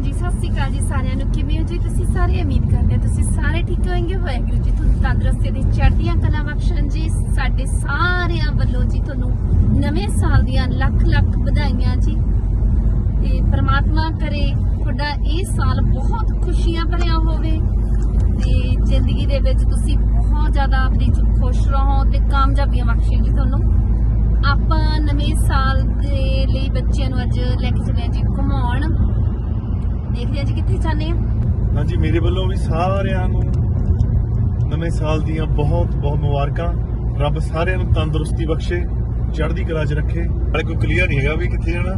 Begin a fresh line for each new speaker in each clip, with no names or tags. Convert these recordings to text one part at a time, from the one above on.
ਹਾਂਜੀ, ਸਤਿ ਸ਼੍ਰੀ ਅਕਾਲ ਜੀ ਸਾਰਿਆਂ ਨੂੰ। ਕਿਵੇਂ ਹੋ ਜੀ ਤੁਸੀਂ? ਸਾਰੇ ਉਮੀਦ ਕਰਦੇ ਹਾਂ ਤੁਸੀਂ ਸਾਰੇ ਠੀਕ ਹੋਵੋਗੇ ਵਾਹਿਗੁਰੂ ਜੀ ਤੁਹਾਨੂੰ ਤੰਦਰੁਸਤੀ ਦੀ ਚੜ੍ਹਦੀਆਂ ਕਲਾ ਬਖਸ਼ਣ ਜੀ। ਸਾਡੇ ਸਾਰਿਆਂ ਵੱਲੋਂ ਜੀ ਤੁਹਾਨੂੰ ਨਵੇਂ ਸਾਲ ਦੀਆਂ ਲੱਖ ਲੱਖ ਵਧਾਈਆਂ ਜੀ। ਤੇ ਪ੍ਰਮਾਤਮਾ ਕਰੇ ਤੁਹਾਡਾ ਇਹ ਸਾਲ ਬਹੁਤ ਖੁਸ਼ੀਆਂ ਭਰਿਆ ਹੋਵੇ। ਤੇ ਜ਼ਿੰਦਗੀ ਦੇ ਵਿੱਚ ਤੁਸੀਂ ਬਹੁਤ ਜ਼ਿਆਦਾ ਆਪਣੀ ਖੁਸ਼ ਰਹੋ ਤੇ ਕਾਮਯਾਬੀਆਂ ਬਖਸ਼ੇ ਜੀ ਤੁਹਾਨੂੰ। ਆਪਾਂ ਨਵੇਂ ਸਾਲ ਦੇ ਲਈ ਬੱਚਿਆਂ ਨੂੰ ਅੱਜ ਲੈ ਕੇ ਚੱਲੇ ਆ?
ਹਾਂਜੀ ਮੇਰੇ ਵੱਲੋਂ ਵੀ ਸਾਰਿਆਂ ਨੂੰ ਨਵੇਂ ਸਾਲ ਦੀਆਂ ਬਹੁਤ ਬਹੁਤ ਮੁਬਾਰਕਾਂ। ਰੱਬ ਸਾਰਿਆਂ ਨੂੰ ਤੰਦਰੁਸਤੀ ਬਖਸ਼ੇ ਚੜ੍ਹਦੀ ਕਲਾ 'ਚ ਰੱਖੇ। ਹਾਲੇ ਕੋਈ ਕਲੀਅਰ ਨਹੀਂ ਹੈਗਾ ਵੀ ਕਿੱਥੇ ਜਾਣਾ।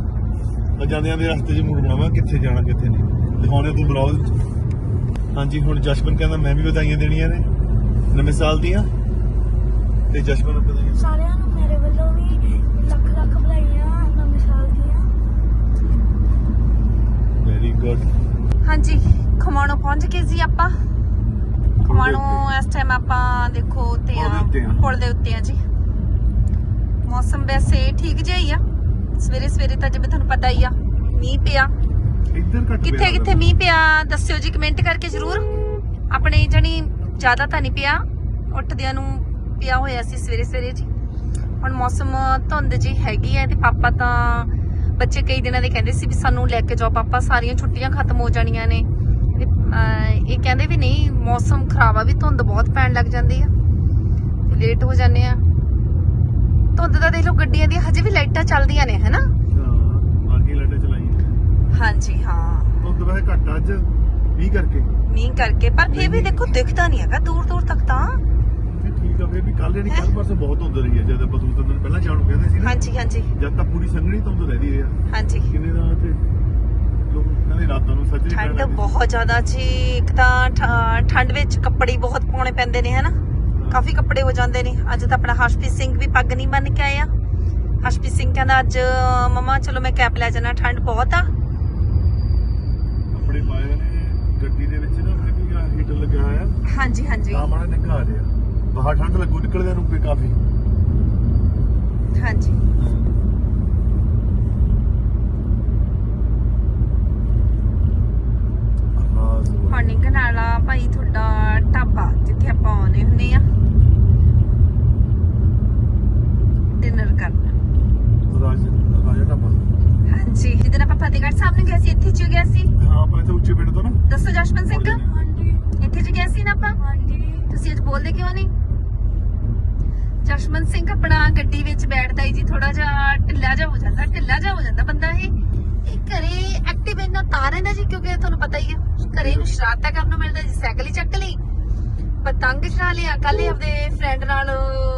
ਤਾਂ ਜਾਂਦਿਆਂ ਦੇ ਰਸਤੇ 'ਚ ਮੂਡ ਬਣਾਵਾਂ ਕਿੱਥੇ ਜਾਣਾ ਕਿੱਥੇ ਨਹੀਂ। ਦਿਖਾਉਣੇ ਤੂੰ ਬਲੌਗ ਹਾਂਜੀ ਹੁਣ ਜਸ਼ਮਨ ਕਹਿੰਦਾ ਮੈਂ ਵੀ ਵਧਾਈਆਂ ਦੇਣੀਆਂ ਨੇ ਨਵੇਂ ਸਾਲ ਦੀਆਂ। ਤੇ ਜਸ਼ਮਨ ਨੂੰ ਵਧਾਈਆਂ
ਸਾਰਿਆਂ ਨੂੰ ਮੇਰੇ ਵੱਲੋਂ ਵੀ ਲੱਖ ਲੱਖ ਵਧਾਈਆਂ ਨਵੇਂ ਸਾਲ ਦੀਆਂ
ਵੈਰੀ ਗੁੱਡ
ਹਾਂਜੀ ਖਮਾਣੋ ਪਹੁੰਚ ਗਏ ਸੀ ਆਪਾਂ। ਖਮਾਣੋ ਇਸ ਟਾਈਮ ਆਪਾਂ ਦੇਖੋ ਉੱਤੇ ਆ। ਪੁਲ ਦੇ ਉੱਤੇ ਆ ਜੀ। ਮੌਸਮ ਵੈਸੇ ਠੀਕ ਜਿਹਾ ਹੀ ਆ। ਸਵੇਰੇ ਸਵੇਰੇ ਤਾਂ ਜਿਵੇਂ ਤੁਹਾਨੂੰ ਪਤਾ ਹੀ ਆ ਮੀਂਹ ਪਿਆ। ਕਿੱਥੇ ਕਿੱਥੇ ਮੀਂਹ ਪਿਆ ਦੱਸਿਓ ਜੀ ਕਮੈਂਟ ਕਰਕੇ ਜ਼ਰੂਰ। ਆਪਣੇ ਜਣੀ ਜ਼ਿਆਦਾ ਤਾਂ ਨਹੀਂ ਪਿਆ ਉੱਠਦਿਆਂ ਨੂੰ ਪਿਆ ਹੋਇਆ ਸੀ ਸਵੇਰੇ ਸਵੇਰੇ ਜੀ। ਹੁਣ ਮੌਸਮ ਧੁੰਦ ਜੀ ਹੈਗੀ ਹੈ ਤੇ ਪਾਪਾ ਤਾਂ ਬੱਚੇ ਕਈ ਦਿਨਾਂ ਦੇ ਕਹਿੰਦੇ ਸੀ ਵੀ ਸਾਨੂੰ ਲੈ ਕੇ ਜਾਓ ਪਾਪਾ ਸਾਰੀਆਂ ਛੁੱਟੀਆਂ ਖਤਮ ਹੋ ਜਾਣੀਆਂ ਨੇ। ਇਹ ਕਹਿੰਦੇ ਵੀ ਨਹੀਂ ਮੌਸਮ ਖਰਾਬ ਆ ਵੀ ਧੁੰਦ ਬਹੁਤ ਪੈਣ ਲੱਗ ਜਾਂਦੀ ਆ। ਤੇ ਲੇਟ ਹੋ ਜਾਂਦੇ ਆ। ਧੁੰਦ ਦਾ ਦੇਖ ਲਓ ਗੱਡੀਆਂ ਦੀਆਂ ਹਜੇ ਵੀ ਲਾਈਟਾਂ ਚੱਲਦੀਆਂ ਨੇ ਹੈਨਾ? ਹਾਂਜੀ ਹਾਂ।
ਤਾਂ ਵੈਸੇ ਘੱਟ ਅੱਜ 20 ਕਰਕੇ।
ਮੀਂਹ ਕਰਕੇ ਪਰ ਫਿਰ ਵੀ ਦੇਖੋ ਦਿਖਦਾ ਨਹੀਂ ਹੈਗਾ ਦੂਰ ਦੂਰ ਤੱਕ ਤਾਂ।
ਫੇਰ ਵੀ ਕੱਲ ਜਿਹੜੀ ਕੱਲ ਪਰਸੋਂ ਬਹੁਤ ਹੁੰਦਾ ਰਹੀ ਹੈ ਜਦ ਆਪਾਂ ਦੋ ਤਿੰਨ ਦਿਨ ਪਹਿਲਾਂ ਜਾਣ ਕਹਿੰਦੇ ਸੀ ਨਾ।
ਹਾਂਜੀ ਹਾਂਜੀ।
ਜਦ ਤਾਂ ਪੂਰੀ ਸੰਘਣੀ ਧੁੰਦ ਰਹਿੰਦੀ ਹੈ
ਹਾਂਜੀ।
ਕਿੰਨੇ ਦਾ ਤੇ ਲੋਕ ਕਹਿੰਦੇ ਰਾਤਾਂ ਨੂੰ ਸੱਜਰੇ
ਠੰਡ ਬਹੁਤ ਜ਼ਿਆਦਾ ਜੀ ਇੱਕ ਤਾਂ ਠੰਡ ਵਿੱਚ ਕੱਪੜੇ ਬਹੁਤ ਪਾਉਣੇ ਪੈਂਦੇ ਨੇ ਹਨਾ? ਕਾਫੀ ਕੱਪੜੇ ਹੋ ਜਾਂਦੇ ਨੇ। ਅੱਜ ਤਾਂ ਆਪਣਾ ਹਰਸ਼ਪ੍ਰੀਤ ਸਿੰਘ ਵੀ ਪੱਗ ਨਹੀਂ ਬੰਨ ਕੇ ਆਇਆ ਹਰਸ਼ਪ੍ਰੀਤ ਸਿੰਘ ਕਹਿੰਦਾ ਅੱਜ ਮਮਾ ਚਲੋ ਮੈਂ ਕੈਪ ਲੈ ਜਾਣਾ ਠੰਡ ਬਹੁਤ ਆ।
ਕੱਪੜੇ ਪਾਏ ਨੇ ਗੱਡੀ ਦੇ ਵਿੱਚ ਨਾ ਹੀਟਰ ਲੱਗਿਆ ਹੋਇਆ।
ਹਾਂਜੀ ਹਾਂਜੀ।
ਆ ਮਾੜਾ ਨਿਕਾ ਰਿਹਾ ਬਾਹਰ ਠੰਡ ਲੱਗੂ ਨਿਕਲਦੇ ਨੂੰ ਪੇ ਕਾਫੀ।
ਹਾਂਜੀ। ਹੁਣ ਨਿਕਲਣ ਵਾਲਾ ਭਾਈ ਤੁਹਾਡਾ ਢਾਬਾ ਜਿੱਥੇ ਆਪਾਂ ਆਉਨੇ ਹੁੰਨੇ ਆ। ਡਿਨਰ ਕਰਨ।
ਰਾਜ ਰਾਜਾ ਢਾਬਾ।
ਹਾਂਜੀ ਜਿੱਦਣ ਆਪਾਂ ਫਤਿਹਗੜ੍ਹ ਸਾਹਿਬ ਨੂੰ ਗਏ ਸੀ ਇੱਥੇ ਚ ਗਿਆ ਸੀ।
ਹਾਂ ਆਪਾਂ ਇੱਥੇ ਉੱਚੇ ਪਿੰਡ ਤੋਂ ਨਾ।
ਦੱਸੋ ਜਸ਼ਮਨ ਸਿੰਘ।
ਹਾਂਜੀ।
ਇੱਥੇ ਚ ਗਏ ਸੀ ਨਾ ਆਪਾਂ?
ਹਾਂਜੀ।
ਤੁਸੀਂ ਅੱਜ ਬੋਲਦੇ ਕਿਉਂ ਨਹੀਂ? ਜਸ਼ਮਨ ਸਿੰਘ ਆਪਣਾ ਗੱਡੀ ਵਿੱਚ ਬੈਠਦਾ ਜੀ ਥੋੜਾ ਜਿਹਾ ਢਿੱਲਾ ਜਿਹਾ ਹੋ ਜਾਂਦਾ, ਢਿੱਲਾ ਜਿਹਾ ਹੋ ਜਾਂਦਾ ਬੰਦਾ ਇਹ। ਇਹ ਘਰੇ ਐਕਟਿਵ ਇੰਨਾ ਤਾਂ ਰਹਿੰਦਾ ਜੀ, ਕਿਉਂਕਿ ਤੁਹਾਨੂੰ ਪਤਾ ਹੀ ਹੈ ਘਰੇ ਨੂੰ ਸ਼ਰਾਰਤਾਂ ਕਰਨ ਨੂੰ ਮਿਲਦਾ ਜੀ, ਸਾਈਕਲ ਹੀ ਚੱਕ ਲਈ। ਪਤੰਗ ਚੜਾ ਲਿਆ ਕੱਲ ਹੀ ਆਪਣੇ ਫਰੈਂਡ ਨਾਲ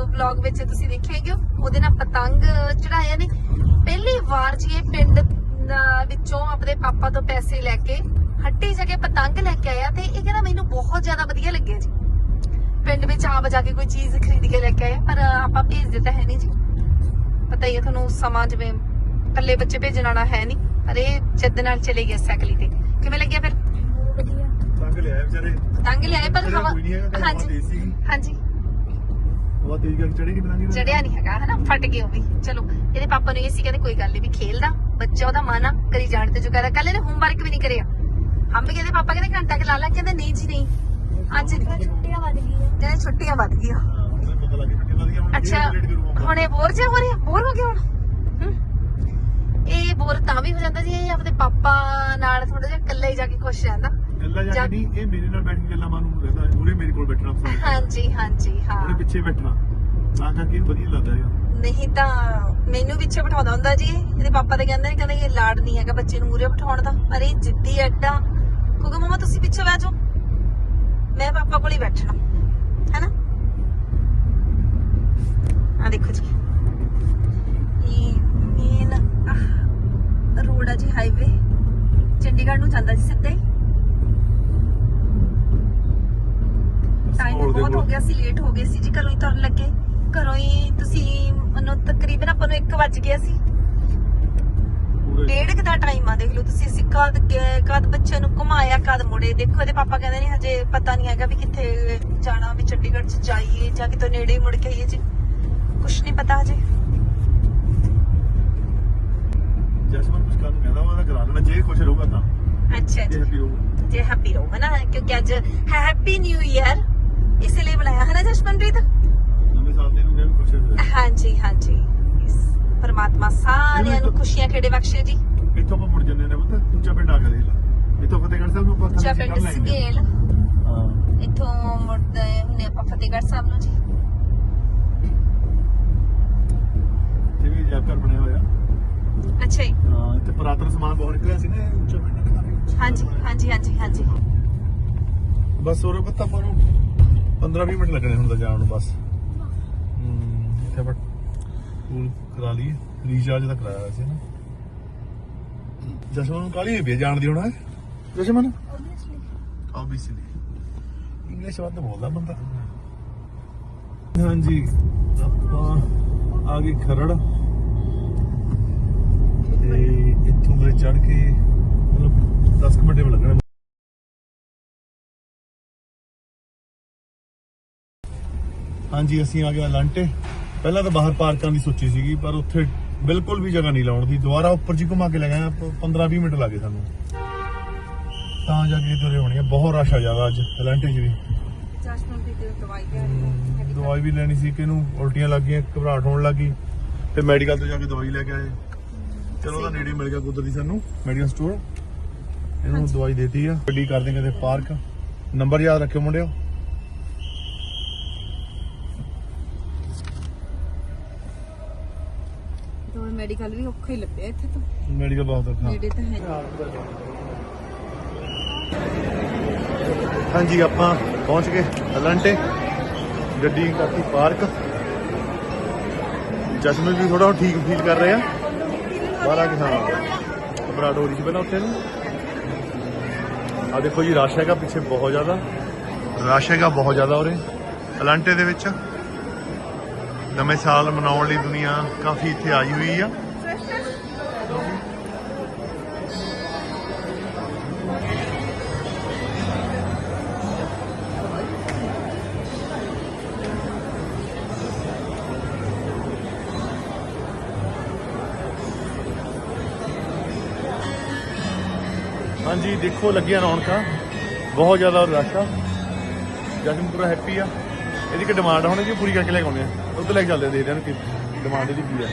ਵਲੌਗ ਵਿੱਚ ਤੁਸੀਂ ਦੇਖਿਆਗੇ ਉਹਦੇ ਨਾਲ ਪਤੰਗ ਚੜਾਇਆ ਨੇ। ਪਹਿਲੀ ਵਾਰ ਜੀ ਇਹ ਪਿੰਡ ਦਾ ਵਿੱਚੋਂ ਆਪਣੇ ਪਾਪਾ ਤੋਂ ਪੈਸੇ ਲੈ ਕੇ ਹੱਟੀ ਜਗ੍ਹਾ ਪਤੰਗ ਲੈ ਕੇ ਆਇਆ ਤੇ ਇਹ ਕਹਿੰਦਾ ਮੈਨੂੰ ਬਹੁਤ ਜ਼ਿਆਦਾ ਵਧੀਆ ਲੱਗਿਆ ਜੀ। ਪਿੰਡ ਵਿੱਚ ਆਪ ਜਾ ਕੇ ਕੋਈ ਚੀਜ਼ ਖਰੀਦ ਕੇ ਲੈ ਕੇ ਆਏ ਪਰ ਆਪਾਂ ਭੇਜਦੇ ਤਾਂ ਹੈ ਨਹੀਂ ਜੀ। ਪਤਾ ਹੀ ਹੈ ਤੁਹਾਨੂੰ ਸਮਾਂ ਜਿਵੇਂ ਇਕੱਲੇ ਬੱਚੇ ਭੇਜਣ ਵਾਲਾ ਹੈ ਨਹੀਂ ਪਰ ਇਹ ਜਿੱਦ ਨਾਲ ਚਲੇ ਗਿਆ ਸਾਈਕਲੀ ਤੇ। ਕਿਵੇਂ ਲੱਗਿਆ ਫਿਰ?
ਤੰਗ ਵਿਚਾਰੇ।
ਲਿਆਏ ਪਰ ਹਵਾ ਹਾਂਜੀ। ਹਾਂਜੀ।
ਹਵਾ ਤੇਜ਼ ਕਰਕੇ ਚੜੇਗੀ ਪਤੰਗ
ਚੜਿਆ ਨਹੀਂ ਹੈਗਾ ਹਨਾ? ਫਟ ਗਿਆ ਉਹ ਵੀ। ਚਲੋ ਇਹਦੇ ਪਾਪਾ ਨੂੰ ਇਹ ਸੀ ਕਹਿੰਦੇ ਕੋਈ ਗੱਲ ਨਹੀਂ ਵੀ ਖੇਲਦਾ ਬੱਚਾ ਉਹਦਾ ਮਨ ਆ ਕਰੀ ਜਾਣ ਤੇ ਜੋ ਕਹਿੰਦਾ ਕੱਲ ਇਹਨੇ ਹੋਮਵਰਕ ਵੀ ਨਹੀਂ ਕਰਿਆ। ਹਮ ਵੀ ਕਹਿੰਦੇ ਪਾਪਾ ਕਹਿੰਦੇ ਘੰਟਾ ਕਿ ਲਾ ਲਾ ਕਹਿੰਦੇ ਨਹੀਂ ਜੀ ਨਹੀਂ। ਅੱਜ
ਮੈਂ
ਨਹੀਂ
ਛੁੱਟੀਆਂ ਵੱਧ ਗਈਆਂ।
ਕਹਿੰਦੇ ਛੁੱਟੀਆਂ ਵੱਧ ਗਈਆਂ।
ਹਾਂ, ਉਹਨੂੰ ਪਤਾ ਲੱਗ ਗਿਆ ਛੁੱਟੀ ਵਧੀਆ ਹੁਣ
ਅੱਛਾ
ਲੇਟ ਕਰੂਗਾ
ਹੁਣ ਇਹ ਬੋਰ ਜਿਹਾ ਹੋ ਰਿਹਾ? ਬੋਰ ਹੋ ਗਿਆ ਹੁਣ? ਹਮ। ਇਹ ਬੋਰ ਤਾਂ ਵੀ ਹੋ ਜਾਂਦਾ ਜੀ ਇਹ ਆਪਣੇ ਪਾਪਾ ਨਾਲ ਥੋੜਾ ਜਿਹਾ ਇਕੱਲਾ ਹੀ ਜਾ ਕੇ ਖੁਸ਼ ਰਹਿੰਦਾ।
ਗੱਲਾਂ ਜਾ
ਜਾ-
ਕੇ ਨਹੀਂ ਇਹ ਮੇਰੇ ਨਾਲ ਬੈਠ ਕੇ ਗੱਲਾਂ ਮਾਰੂ ਰਹਿੰਦਾ ਉਹਨੇ ਮੇਰੇ ਕੋਲ ਬੈਠਣਾ ਪਸੰਦ ਕਰਦਾ।
ਹਾਂਜੀ ਹਾਂਜੀ ਹਾਂ।
ਉਹਨੇ ਪਿੱਛੇ ਬੈਠਣਾ। ਤਾਂ ਕਰਕੇ ਵਧੀਆ ਲੱਗਦਾ ਹੈਗਾ
ਨਹੀਂ ਤਾਂ ਮੈਨੂੰ ਪਿੱਛੇ ਬਿਠਾਉਂਦਾ ਹੁੰਦਾ ਜੀ ਇਹਦੇ ਪਾਪਾ ਤੇ ਕਹਿੰਦੇ ਨੇ ਕਹਿੰਦੇ ਇਹ ਲਾਡ ਨਹੀਂ ਹੈਗਾ ਬੱਚੇ ਨੂੰ ਮੂਰੇ ਬਿਠਾਉਣ ਦਾ। ਪਰ ਇਹ ਜਿੱਦੀ ਐਡਾ ਕਿਉਂਕਿ ਮਮਾ ਤੁਸੀਂ ਪਿੱਛੇ ਬਹਿ ਜਾਓ। ਮੈਂ ਪਾਪਾ ਕੋਲ ਹੀ ਬੈਠਣਾ। ਹੈਨਾ? ਆ ਦੇਖੋ ਜੀ। ਇਹ ਮੇਨ ਰੋਡ ਆ ਜੀ ਹਾਈਵੇ ਚੰਡੀਗੜ੍ਹ ਨੂੰ ਜਾਂਦਾ ਜੀ ਸਿੱਧਾ ਹੀ। ਟਾਈਮ ਬਹੁਤ। ਹੋ ਗਿਆ ਸੀ ਲੇਟ ਹੋ ਗਏ ਸੀ ਜੀ ਘਰੋਂ ਹੀ ਤੁਰਨ ਲੱਗੇ। ਘਰੋਂ ਹੀ ਤੁਸੀਂ ਮਨੋ ਤਕਰੀਬਨ ਆਪਾਂ ਨੂੰ 1 ਵੱਜ ਗਿਆ ਸੀ। ਡੇਢ ਕੁ ਦਾ ਟਾਈਮ ਆ ਦੇਖ ਲਓ ਤੁਸੀਂ ਅਸੀਂ ਕਦ ਗਏ ਕਦ ਬੱਚੇ ਨੂੰ ਘੁਮਾਇਆ ਕਦ ਮੁੜੇ। ਦੇਖੋ ਇਹਦੇ ਪਾਪਾ ਕਹਿੰਦੇ ਨੇ ਹਜੇ ਪਤਾ ਨਹੀਂ ਹੈਗਾ ਵੀ ਕਿੱਥੇ ਜਾਣਾ ਵੀ ਚੰਡੀਗੜ੍ਹ ਚ ਜਾਈਏ ਜਾਂ ਕਿਤੋਂ ਨੇੜੇ ਮੁੜ ਕੇ ਆਈਏ ਜੀ। ਕੁਛ ਨਹੀਂ ਪਤਾ ਹਜੇ।
ਜਸਮਨ ਕੁਝ ਕਰਨ ਕਹਿੰਦਾ ਉਹਦਾ ਕਰਾ ਲੈਣਾ। ਜੇ ਕੁਝ ਰਹੂਗਾ ਤਾਂ।
ਅੱਛਾ ਜੀ
ਹੈਪੀ
ਜੇ ਹੈਪੀ ਰਹੋ ਹੈ ਨਾ ਕਿਉਂਕਿ ਅੱਜ ਹੈਪੀ ਨਿਊ ਇਅਰ ਇਸੇ ਲਈ ਬੁਲਾਇਆ ਹੈ ਨਾ ਜਸ਼ਮਨਪ੍ਰੀਤ
ਨਵੇਂ ਸਾਲ ਦੇ ਨੂੰ
ਹਾਂਜੀ ਹਾਂਜੀ। ਪਰਮਾਤਮਾ ਸਾਰਿਆਂ ਨੂੰ ਖੁਸ਼ੀਆਂ ਖੇੜੇ ਬਖਸ਼ੇ ਜੀ?
ਇੱਥੋਂ ਆਪਾਂ ਮੁੜ ਜੰਨੇ ਨੇ ਪੁੱਤ ਉੱਚਾ ਪਿੰਡ ਆ ਗਿਆ ਦੇਖ ਲਾ। ਇੱਥੋਂ ਫਤਿਹਗੜ੍ਹ ਸਾਹਿਬ ਨੂੰ
ਉੱਚਾ ਪਿੰਡ ਸਕੇਲ
ਹਾਂ।
ਇੱਥੋਂ ਮੁੜਦੇ ਹੁੰਨੇ ਆਪਾਂ ਫਤਿਹਗੜ੍ਹ ਸਾਹਿਬ ਨੂੰ ਜੀ।
ਤੇ ਵੀ ਜਾ ਘਰ ਬਣਿਆ ਹੋਇਆ।
ਅੱਛਾ ਜੀ।
ਹਾਂ ਇੱਥੇ ਪੁਰਾਤਨ ਸਮਾਨ ਬਹੁਤ ਨਿਕਲਿਆ ਸੀ ਨਾ ਉੱਚਾ ਪਿੰਡ
ਹਾਂਜੀ। ਹਾਂਜੀ ਹਾਂਜੀ ਹਾਂਜੀ।
ਬਸ ਹੋਰ ਪਤਾ ਆਪਾਂ ਨੂੰ 15 20 ਮਿੰਟ ਲੱਗਣੇ ਹੁਣ ਤਾਂ ਜਾਣ ਨੂੰ ਬਸ। ਹੂੰ ਇੱਥੇ ਆਪਾਂ ਪੂਲ ਕਰਾ ਲਈਏ। ਰੀਚਾਰਜ ਤਾਂ ਕਰਾਇਆ ਸੀ ਨਾ। ਜਸ਼ਮਨ ਨੂੰ ਕਾਲੀ ਵੀ ਜਾਣ ਹੋਣਾ? ਜਸ਼ਮਨ
ਆਬਵੀਅਸਲੀ
ਇੰਗਲਿਸ਼ ਵੱਧ ਬੋਲਦਾ ਬੰਦਾ। ਹਾਂਜੀ। ਆਪਾਂ ਆ ਗਏ ਖਰੜ। ਤੇ ਇੱਥੋਂ ਦੇ ਚੜ ਕੇ ਮਤਲਬ 10 ਕੁ ਮਿੰਟ ਲੱਗਣਾ। ਹਾਂਜੀ, ਅਸੀਂ ਆ ਗਏ ਲਾਂਟੇ। ਪਹਿਲਾਂ ਤਾਂ ਬਾਹਰ ਪਾਰਕ ਦੀ ਸੋਚੀ ਸੀਗੀ ਪਰ ਉੱਥੇ ਬਿਲਕੁਲ ਵੀ ਜਗ੍ਹਾ ਨਹੀਂ ਲਾਉਣ ਦੀ। ਦੁਬਾਰਾ ਉੱਪਰ ਜੀ ਘੁਮਾ ਕੇ ਲੈ ਗਏ 15-20 ਮਿੰਟ ਲੱਗੇ ਸਾਨੂੰ। ਤਾਂ ਜਾ ਕੇ ਤੁਰੇ ਹੋਣੀ ਆ ਬਹੁਤ ਰਸ਼ ਆ ਜ਼ਿਆਦਾ ਅੱਜ ਲਾਂਟੇ 'ਚ ਵੀ।
ਦਵਾਈ
ਵੀ ਲੈਣੀ ਸੀ ਕਿ ਇਹਨੂੰ ਉਲਟੀਆਂ ਲੱਗ ਗਈਆਂ ਘਬਰਾਹਟ ਹੋਣ ਲੱਗੀ ਤੇ ਮੈਡੀਕਲ ਤੋਂ ਜਾ ਕੇ ਦਵਾਈ ਲੈ ਕੇ ਆਏ। ਚਲੋ ਉਹਦਾ ਨੇੜੇ ਮਿਲ ਗਿਆ ਕੁਦਰਤੀ ਸਾਨੂੰ ਮੈਡੀਕਲ ਸਟੋਰ। ਇਹਨੂੰ ਦਵਾਈ ਦੇਤੀ ਆ। ਗੱਡੀ ਕਰਦੇ ਕਿਤੇ ਪਾਰਕ। ਨੰਬਰ ਯਾਦ ਰੱਖਿਓ ਮੁੰਡਿਓ।
ਮੈਡੀਕਲ ਵੀ ਔਖਾ ਹੀ ਲੱਭਿਆ ਇੱਥੇ ਤਾਂ।
ਮੈਡੀਕਲ ਬਹੁਤ ਔਖਾ।
ਨੇੜੇ ਤਾਂ ਹੈ
ਹਾਂਜੀ ਆਪਾਂ ਪਹੁੰਚ ਗਏ ਅਲੰਟੇ। ਗੱਡੀ ਕਰਤੀ ਪਾਰਕ। ਜਸਮਨ ਵੀ ਥੋੜਾ ਠੀਕ ਫੀਲ ਕਰ ਰਹੇ ਆ। ਬਾਹਰ ਆ ਕੇ ਹਾਂ ਘਬਰਾਹਟ ਹੋ ਰਹੀ ਸੀ ਪਹਿਲਾਂ ਉੱਥੇ ਨੂੰ। ਆ ਦੇਖੋ ਜੀ ਰਸ਼ ਹੈਗਾ ਪਿੱਛੇ ਬਹੁਤ ਜ਼ਿਆਦਾ। ਰਸ਼ ਹੈਗਾ ਬਹੁਤ ਜ਼ਿਆਦਾ ਉਰੇ। ਅਲੰਟੇ ਦੇ ਵਿੱਚ। ਨਵੇਂ ਸਾਲ ਮਨਾਉਣ ਲਈ ਦੁਨੀਆ ਕਾਫੀ ਇੱਥੇ ਆਈ ਹੋਈ ਆ। ਹਾਂਜੀ, ਦੇਖੋ ਲੱਗੀਆਂ ਰੌਣਕਾਂ। ਬਹੁਤ ਜ਼ਿਆਦਾ ਰਸ਼ ਆ। ਜਸ਼ਨ ਪੂਰਾ ਹੈਪੀ ਆ। ਇਹਦੀ ਕਿ ਡਿਮਾਂਡ ਹੋਣੀ ਜੀ ਪੂਰੀ ਕਰਕੇ ਲੈ ਕੇ ਆਉਂਦੇ ਆ। ਉੱਧਰ ਲੈ ਕੇ ਚੱਲਦੇ ਆ, ਦੇਖਦੇ ਹਾਂ ਕਿ ਡਿਮਾਂਡ ਇਹਦੀ ਕੀ ਆ।